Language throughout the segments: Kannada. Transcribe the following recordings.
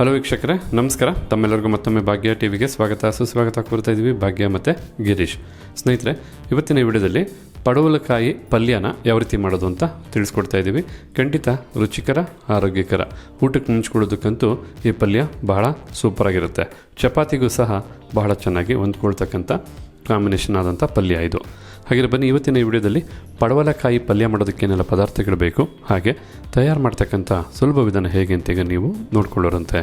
ಹಲೋ ವೀಕ್ಷಕರೇ, ನಮಸ್ಕಾರ. ತಮ್ಮೆಲ್ಲರಿಗೂ ಮತ್ತೊಮ್ಮೆ ಭಾಗ್ಯ ಟಿವಿಗೆ ಸ್ವಾಗತ. ಸುಸ್ವಾಗತ ಕೋರ್ತಾ ಇದ್ದೀವಿ ಭಾಗ್ಯ ಮತ್ತು ಗಿರೀಶ್. ಸ್ನೇಹಿತರೆ, ಇವತ್ತಿನ ವಿಡಿಯೋದಲ್ಲಿ ಪಡವಲಕಾಯಿ ಪಲ್ಯನ ಯಾವ ರೀತಿ ಮಾಡೋದು ಅಂತ ತಿಳಿಸ್ಕೊಡ್ತಾ ಇದ್ದೀವಿ. ಖಂಡಿತ ರುಚಿಕರ, ಆರೋಗ್ಯಕರ. ಊಟಕ್ಕೆ ಮುಂಚ್ಕೊಳ್ಳೋದಕ್ಕಂತೂ ಈ ಪಲ್ಯ ಬಹಳ ಸೂಪರಾಗಿರುತ್ತೆ. ಚಪಾತಿಗೂ ಸಹ ಬಹಳ ಚೆನ್ನಾಗಿ ಹೊಂದ್ಕೊಳ್ತಕ್ಕಂಥ ಕಾಂಬಿನೇಷನ್ ಆದಂಥ ಪಲ್ಯ ಇದು. ಹಾಗೆ ಬನ್ನಿ, ಇವತ್ತಿನ ಈ ವಿಡಿಯೋದಲ್ಲಿ ಪಡವಲಕಾಯಿ ಪಲ್ಯ ಮಾಡೋದಕ್ಕೇನೆಲ್ಲ ಪದಾರ್ಥಗಳು ಬೇಕು, ಹಾಗೆ ತಯಾರು ಮಾಡ್ತಕ್ಕಂಥ ಸುಲಭ ವಿಧಾನ ಹೇಗೆ ಅಂತ ಈಗ ನೀವು ನೋಡ್ಕೊಳ್ಳೋರಂತೆ.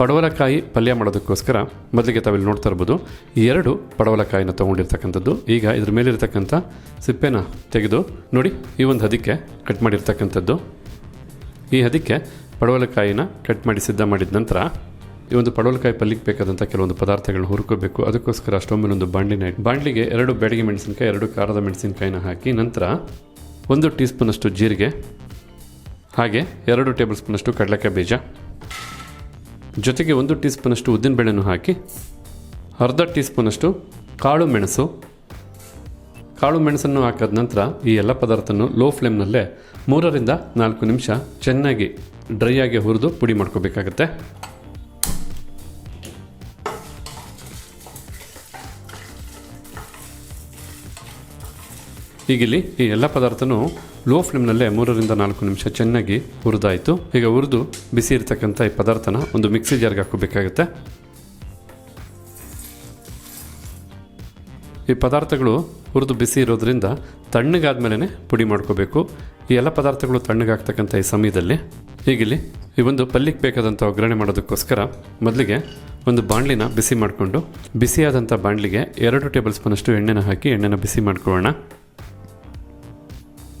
ಪಡವಲಕಾಯಿ ಪಲ್ಯ ಮಾಡೋದಕ್ಕೋಸ್ಕರ ಮೊದಲಿಗೆ ತಾವಿಲ್ಲಿ ನೋಡ್ತಾ ಇರ್ಬೋದು ಎರಡು ಪಡವಲಕಾಯಿನ ತೊಗೊಂಡಿರ್ತಕ್ಕಂಥದ್ದು. ಈಗ ಇದ್ರ ಮೇಲಿರ್ತಕ್ಕಂಥ ಸಿಪ್ಪೆನ ತೆಗೆದು ನೋಡಿ, ಈ ಒಂದು ಹದಿಕ್ಕೆ ಕಟ್ ಮಾಡಿರ್ತಕ್ಕಂಥದ್ದು. ಈ ಹದಿಕ್ಕೆ ಪಡವಲಕಾಯಿನ ಕಟ್ ಮಾಡಿ ಸಿದ್ಧ ಮಾಡಿದ ನಂತರ ಈ ಒಂದು ಪಡವಲಕಾಯಿ ಪಲ್ಲಿಗೆ ಬೇಕಾದಂಥ ಕೆಲವೊಂದು ಪದಾರ್ಥಗಳನ್ನು ಹುರ್ಕೋಬೇಕು. ಅದಕ್ಕೋಸ್ಕರ ಅಷ್ಟೊಮ್ಮೆ ಒಂದು ಬಾಂಡ್ಲಿನ ಬಾಂಡ್ಲಿಗೆ ಎರಡು ಬೇಡಿಗೆ ಮೆಣಸಿನಕಾಯಿ, ಎರಡು ಖಾರದ ಮೆಣಸಿನಕಾಯಿನ ಹಾಕಿ ನಂತರ ಒಂದು ಟೀ ಸ್ಪೂನಷ್ಟು ಜೀರಿಗೆ, ಹಾಗೆ ಎರಡು ಟೇಬಲ್ ಸ್ಪೂನಷ್ಟು ಕಡಲೆಕಾಯಿ ಬೀಜ. ಜೊತೆಗೆ ಒಂದು ಟೀ ಸ್ಪೂನಷ್ಟು ಉದ್ದಿನಬೇಳೆನೂ ಹಾಕಿ ಅರ್ಧ ಟೀ ಸ್ಪೂನಷ್ಟು ಕಾಳು ಮೆಣಸು. ಕಾಳು ಮೆಣಸನ್ನು ಹಾಕಿದ ನಂತರ ಈ ಎಲ್ಲ ಪದಾರ್ಥವನ್ನು ಲೋ ಫ್ಲೇಮ್ನಲ್ಲೇ ಮೂರರಿಂದ ನಾಲ್ಕು ನಿಮಿಷ ಚೆನ್ನಾಗಿ ಡ್ರೈ ಆಗಿ ಹುರಿದು ಪುಡಿ ಮಾಡ್ಕೋಬೇಕಾಗತ್ತೆ. ಈಗಿಲ್ಲಿ ಈ ಎಲ್ಲ ಪದಾರ್ಥನೂ ಲೋ ಫ್ಲೇಮ್ನಲ್ಲೇ ಮೂರರಿಂದ ನಾಲ್ಕು ನಿಮಿಷ ಚೆನ್ನಾಗಿ ಹುರಿದಾಯಿತು. ಈಗ ಹುರಿದು ಬಿಸಿ ಇರ್ತಕ್ಕಂಥ ಈ ಪದಾರ್ಥನ ಒಂದು ಮಿಕ್ಸಿ ಜಾರ್ಗೆ ಹಾಕೋಬೇಕಾಗುತ್ತೆ ಈ ಪದಾರ್ಥಗಳು ಹುರಿದು ಬಿಸಿ ಇರೋದ್ರಿಂದ ತಣ್ಣಗಾದ್ಮೇಲೆ ಪುಡಿ ಮಾಡ್ಕೋಬೇಕು. ಈ ಎಲ್ಲ ಪದಾರ್ಥಗಳು ತಣ್ಣಗಾಗ್ತಕ್ಕಂಥ ಈ ಸಮಯದಲ್ಲಿ ಈಗಿಲ್ಲಿ ಈ ಒಂದು ಪಲ್ಲಿಗೆ ಬೇಕಾದಂಥ ಒಗ್ಗರಣೆ ಮಾಡೋದಕ್ಕೋಸ್ಕರ ಮೊದಲಿಗೆ ಒಂದು ಬಾಣಲಿನ ಬಿಸಿ ಮಾಡಿಕೊಂಡು, ಬಿಸಿಯಾದಂಥ ಬಾಣಲಿಗೆ ಎರಡು ಟೇಬಲ್ ಸ್ಪೂನಷ್ಟು ಎಣ್ಣೆನ ಹಾಕಿ ಎಣ್ಣೆನ ಬಿಸಿ ಮಾಡ್ಕೊಳ್ಳೋಣ.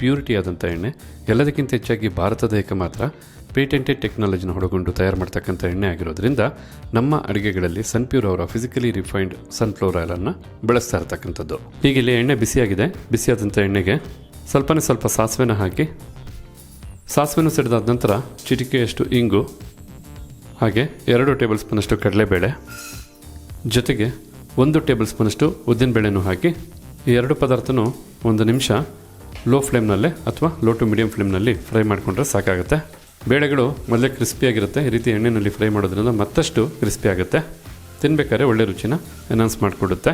ಪ್ಯೂರಿಟಿ ಆದಂಥ ಎಣ್ಣೆ, ಎಲ್ಲದಕ್ಕಿಂತ ಹೆಚ್ಚಾಗಿ ಭಾರತದ ಏಕಮಾತ್ರ ಮಾತ್ರ ಪೇಟೆಂಟೆಡ್ ಟೆಕ್ನಾಲಜಿನ ಹೊಡಗೊಂಡು ತಯಾರು ಮಾಡ್ತಕ್ಕಂಥ ಎಣ್ಣೆ ಆಗಿರೋದ್ರಿಂದ ನಮ್ಮ ಅಡುಗೆಗಳಲ್ಲಿ ಸನ್ಪ್ಯೂರ್ ಅವರ ಫಿಸಿಕಲಿ ರಿಫೈನ್ಡ್ ಸನ್ಫ್ಲವರ್ ಆಯಿಲನ್ನು ಬಳಸ್ತಾ ಇರ್ತಕ್ಕಂಥದ್ದು. ಈಗ ಇಲ್ಲಿ ಎಣ್ಣೆ ಬಿಸಿಯಾಗಿದೆ. ಬಿಸಿಯಾದಂಥ ಎಣ್ಣೆಗೆ ಸ್ವಲ್ಪನೇ ಸ್ವಲ್ಪ ಸಾಸಿವೆನ ಹಾಕಿ, ಸಾಸಿವೆನ ಸಿಡಿದಾದ ನಂತರ ಚಿಟಿಕೆಯಷ್ಟು ಇಂಗು, ಹಾಗೆ ಎರಡು ಟೇಬಲ್ ಸ್ಪೂನಷ್ಟು ಕಡಲೆಬೇಳೆ, ಜೊತೆಗೆ ಒಂದು ಟೇಬಲ್ ಸ್ಪೂನಷ್ಟು ಉದ್ದಿನಬೇಳೆನೂ ಹಾಕಿ, ಈ ಎರಡು ಪದಾರ್ಥನೂ ಒಂದು ನಿಮಿಷ ಲೋ ಫ್ಲೇಮ್ನಲ್ಲೇ ಅಥವಾ ಲೋ ಟು ಮೀಡಿಯಂ ಫ್ಲೇಮ್ನಲ್ಲಿ ಫ್ರೈ ಮಾಡಿಕೊಂಡ್ರೆ ಸಾಕಾಗುತ್ತೆ. ಬೇಳೆಗಳು ಮೊದಲೇ ಕ್ರಿಸ್ಪಿಯಾಗಿರುತ್ತೆ ಈ ರೀತಿ ಎಣ್ಣೆಯಲ್ಲಿ ಫ್ರೈ ಮಾಡೋದ್ರಿಂದ ಮತ್ತಷ್ಟು ಕ್ರಿಸ್ಪಿ ಆಗುತ್ತೆ. ತಿನ್ನಬೇಕಾದ್ರೆ ಒಳ್ಳೆ ರುಚಿನ ಎನ್ಹಾನ್ಸ್ ಮಾಡಿಕೊಡುತ್ತೆ.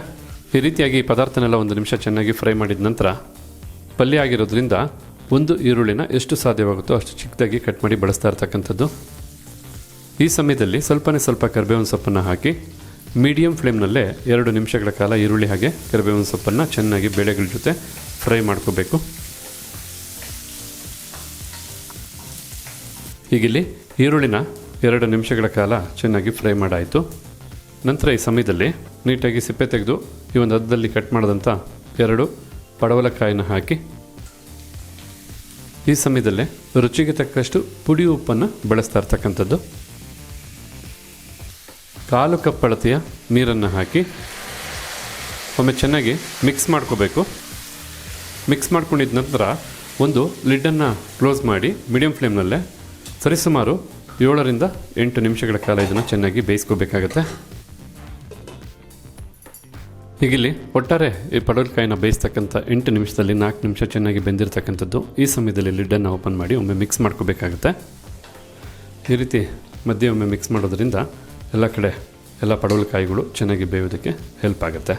ಈ ರೀತಿಯಾಗಿ ಪದಾರ್ಥನೆಲ್ಲ ಒಂದು ನಿಮಿಷ ಚೆನ್ನಾಗಿ ಫ್ರೈ ಮಾಡಿದ ನಂತರ ಪಲ್ಯ ಆಗಿರೋದ್ರಿಂದ ಒಂದು ಈರುಳ್ಳಿನ ಎಷ್ಟು ಸಾಧ್ಯವಾಗುತ್ತೋ ಅಷ್ಟು ಚಿಕ್ಕದಾಗಿ ಕಟ್ ಮಾಡಿ ಬಳಸ್ತಾ ಇರ್ತಕ್ಕಂಥದ್ದು. ಈ ಸಮಯದಲ್ಲಿ ಸ್ವಲ್ಪನೇ ಸ್ವಲ್ಪ ಕರ್ಬೇವಿನ ಸೊಪ್ಪನ್ನು ಹಾಕಿ ಮೀಡಿಯಂ ಫ್ಲೇಮ್ನಲ್ಲೇ ಎರಡು ನಿಮಿಷಗಳ ಕಾಲ ಈರುಳ್ಳಿ ಹಾಗೆ, ಕರಿಬೇವಿನ ಸೊಪ್ಪನ್ನು ಚೆನ್ನಾಗಿ ಬೇಳೆಗಳ ಜೊತೆ ಫ್ರೈ ಮಾಡ್ಕೋಬೇಕು. ಹೀಗಿಲ್ಲಿ ಈರುಳ್ಳಿನ ಎರಡು ನಿಮಿಷಗಳ ಕಾಲ ಚೆನ್ನಾಗಿ ಫ್ರೈ ಮಾಡಾಯಿತು. ನಂತರ ಈ ಸಮಯದಲ್ಲಿ ನೀಟಾಗಿ ಸಿಪ್ಪೆ ತೆಗೆದು ಈ ಒಂದು ಹದ್ದದಲ್ಲಿ ಕಟ್ ಮಾಡಿದಂಥ ಎರಡು ಪಡವಲಕಾಯಿನ ಹಾಕಿ, ಈ ಸಮಯದಲ್ಲೇ ರುಚಿಗೆ ತಕ್ಕಷ್ಟು ಪುಡಿ ಉಪ್ಪನ್ನು ಬಳಸ್ತಾ ಇರ್ತಕ್ಕಂಥದ್ದು. ಕಾಲು ಕಪ್ ಅಳತೆಯ ನೀರನ್ನು ಹಾಕಿ ಒಮ್ಮೆ ಚೆನ್ನಾಗಿ ಮಿಕ್ಸ್ ಮಾಡ್ಕೋಬೇಕು. ಮಿಕ್ಸ್ ಮಾಡ್ಕೊಂಡಿದ ನಂತರ ಒಂದು ಲಿಡ್ಡನ್ನು ಕ್ಲೋಸ್ ಮಾಡಿ ಮೀಡಿಯಂ ಫ್ಲೇಮ್ನಲ್ಲೇ ಸರಿಸುಮಾರು ಏಳರಿಂದ ಎಂಟು ನಿಮಿಷಗಳ ಕಾಲ ಇದನ್ನು ಚೆನ್ನಾಗಿ ಬೇಯಿಸ್ಕೋಬೇಕಾಗತ್ತೆ. ಹೀಗಿಲ್ಲಿ ಒಟ್ಟಾರೆ ಈ ಪಡವಲಕಾಯಿನ ಬೇಯಿಸ್ತಕ್ಕಂಥ ಎಂಟು ನಿಮಿಷದಲ್ಲಿ ನಾಲ್ಕು ನಿಮಿಷ ಚೆನ್ನಾಗಿ ಬೆಂದಿರತಕ್ಕಂಥದ್ದು ಈ ಸಮಯದಲ್ಲಿ ಲಿಡ್ಡನ್ನು ಓಪನ್ ಮಾಡಿ ಒಮ್ಮೆ ಮಿಕ್ಸ್ ಮಾಡ್ಕೋಬೇಕಾಗತ್ತೆ. ಈ ರೀತಿ ಮಧ್ಯೆ ಒಮ್ಮೆ ಮಿಕ್ಸ್ ಮಾಡೋದ್ರಿಂದ ಎಲ್ಲ ಕಡೆ ಎಲ್ಲ ಪಡವಲಕಾಯಿಗಳು ಚೆನ್ನಾಗಿ ಬೇಯೋದಕ್ಕೆ ಹೆಲ್ಪ್ ಆಗುತ್ತೆ.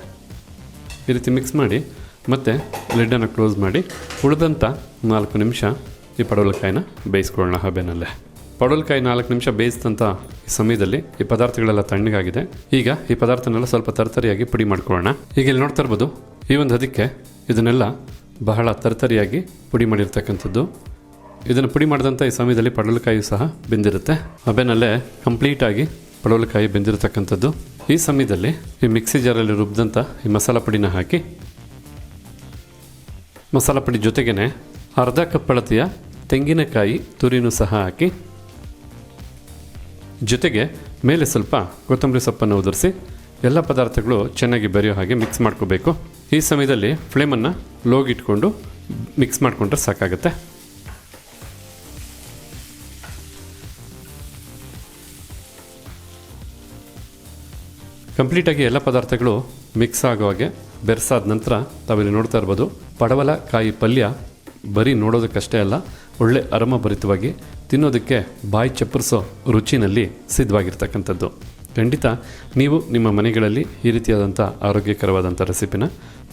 ಈ ರೀತಿ ಮಿಕ್ಸ್ ಮಾಡಿ ಮತ್ತು ಲಿಡ್ಡನ್ನು ಕ್ಲೋಸ್ ಮಾಡಿ ಉಳಿದಂಥ ನಾಲ್ಕು ನಿಮಿಷ ಈ ಪಡವಲಕಾಯಿನ ಬೇಯಿಸ್ಕೊಳ್ಳೋಣ ಹಬೆನಲ್ಲೇ. ಪಡವಲಕಾಯಿ ನಾಲ್ಕು ನಿಮಿಷ ಬೇಯಿಸಿದಂಥ ಈ ಸಮಯದಲ್ಲಿ ಈ ಪದಾರ್ಥಗಳೆಲ್ಲ ತಣ್ಣಗಾಗಿದೆ. ಈಗ ಈ ಪದಾರ್ಥನೆಲ್ಲ ಸ್ವಲ್ಪ ತರತರಿಯಾಗಿ ಪುಡಿ ಮಾಡ್ಕೊಳ್ಳೋಣ. ಈಗ ಇಲ್ಲಿ ನೋಡ್ತಾ ಇರ್ಬೋದು ಈ ಒಂದು ಅದಕ್ಕೆ ಇದನ್ನೆಲ್ಲ ಬಹಳ ತರತರಿಯಾಗಿ ಪುಡಿ ಮಾಡಿರ್ತಕ್ಕಂಥದ್ದು. ಇದನ್ನು ಪುಡಿ ಮಾಡಿದಂಥ ಈ ಸಮಯದಲ್ಲಿ ಪಡವಲಕಾಯಿ ಸಹ ಬೆಂದಿರುತ್ತೆ. ಹಬೆನಲ್ಲೇ ಕಂಪ್ಲೀಟಾಗಿ ಪಡವಲಕಾಯಿ ಬೆಂದಿರತಕ್ಕಂಥದ್ದು, ಈ ಸಮಯದಲ್ಲಿ ಈ ಮಿಕ್ಸಿ ಜಾರಲ್ಲಿ ರುಬ್ಬಿದಂಥ ಈ ಮಸಾಲ ಪುಡಿನ ಹಾಕಿ, ಮಸಾಲ ಪುಡಿ ಜೊತೆಗೇ ಅರ್ಧ ಕಪ್ ಅಳತೆಯ ತೆಂಗಿನಕಾಯಿ ತುರಿನೂ ಸಹ ಹಾಕಿ, ಜೊತೆಗೆ ಮೇಲೆ ಸ್ವಲ್ಪ ಕೊತ್ತಂಬರಿ ಸೊಪ್ಪನ್ನು ಉದುರಿಸಿ, ಎಲ್ಲ ಪದಾರ್ಥಗಳು ಚೆನ್ನಾಗಿ ಬೆರೆಯೋ ಹಾಗೆ ಮಿಕ್ಸ್ ಮಾಡ್ಕೋಬೇಕು. ಈ ಸಮಯದಲ್ಲಿ ಫ್ಲೇಮನ್ನು ಲೋಗಿಟ್ಕೊಂಡು ಮಿಕ್ಸ್ ಮಾಡಿಕೊಂಡ್ರೆ ಸಾಕಾಗುತ್ತೆ. ಕಂಪ್ಲೀಟಾಗಿ ಎಲ್ಲ ಪದಾರ್ಥಗಳು ಮಿಕ್ಸ್ ಆಗೋ ಹಾಗೆ ಬೆರೆಸಾದ ನಂತರ ತಾವಿಲ್ಲಿ ನೋಡ್ತಾ ಇರ್ಬೋದು, ಪಡವಲ, ಕಾಯಿ, ಪಲ್ಯ ಬರೀ ನೋಡೋದಕ್ಕಷ್ಟೇ ಅಲ್ಲ, ಒಳ್ಳೆ ಅರಮಭರಿತವಾಗಿ ತಿನ್ನೋದಕ್ಕೆ ಬಾಯಿ ಚಪ್ಪರಿಸೋ ರುಚಿನಲ್ಲಿ ಸಿದ್ಧವಾಗಿರ್ತಕ್ಕಂಥದ್ದು. ಖಂಡಿತ ನೀವು ನಿಮ್ಮ ಮನೆಗಳಲ್ಲಿ ಈ ರೀತಿಯಾದಂಥ ಆರೋಗ್ಯಕರವಾದಂಥ ರೆಸಿಪಿನ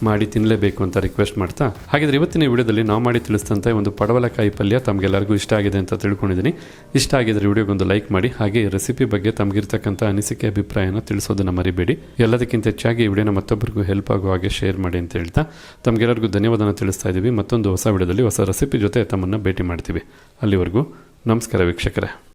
ಮಾಡಿ ತಿನ್ನಲೇಬೇಕು ಅಂತ ರಿಕ್ವೆಸ್ಟ್ ಮಾಡ್ತಾ, ಹಾಗಿದ್ರೆ ಇವತ್ತಿನ ವಿಡಿಯೋದಲ್ಲಿ ನಾವು ಮಾಡಿ ತಿಳಿಸಿದಂಥ ಒಂದು ಪಡವಲಕಾಯಿ ಪಲ್ಯ ತಮಗೆಲ್ಲರಿಗೂ ಇಷ್ಟ ಆಗಿದೆ ಅಂತ ತಿಳ್ಕೊಂಡಿದ್ದೀನಿ. ಇಷ್ಟ ಆಗಿದ್ರೆ ವಿಡಿಯೋಗೊಂದು ಲೈಕ್ ಮಾಡಿ, ಹಾಗೆ ರೆಸಿಪಿ ಬಗ್ಗೆ ತಮಗಿರ್ತಕ್ಕಂಥ ಅನಿಸಿಕೆ, ಅಭಿಪ್ರಾಯನ ತಿಳಿಸೋದನ್ನ ಮರಿಬೇಡಿ. ಎಲ್ಲದಕ್ಕಿಂತ ಹೆಚ್ಚಾಗಿ ಈ ವಿಡಿಯೋನ ಮತ್ತೊಬ್ಬರಿಗೂ ಹೆಲ್ಪ್ ಆಗೋ ಹಾಗೆ ಶೇರ್ ಮಾಡಿ ಅಂತ ಹೇಳ್ತಾ, ತಮಗೆಲ್ಲರಿಗೂ ಧನ್ಯವಾದನ ತಿಳಿಸ್ತಾ ಇದ್ದೀವಿ. ಮತ್ತೊಂದು ಹೊಸ ವಿಡಿಯೋದಲ್ಲಿ ಹೊಸ ರೆಸಿಪಿ ಜೊತೆ ತಮ್ಮನ್ನು ಭೇಟಿ ಮಾಡ್ತೀವಿ. ಅಲ್ಲಿವರೆಗೂ ನಮಸ್ಕಾರ ವೀಕ್ಷಕರೇ.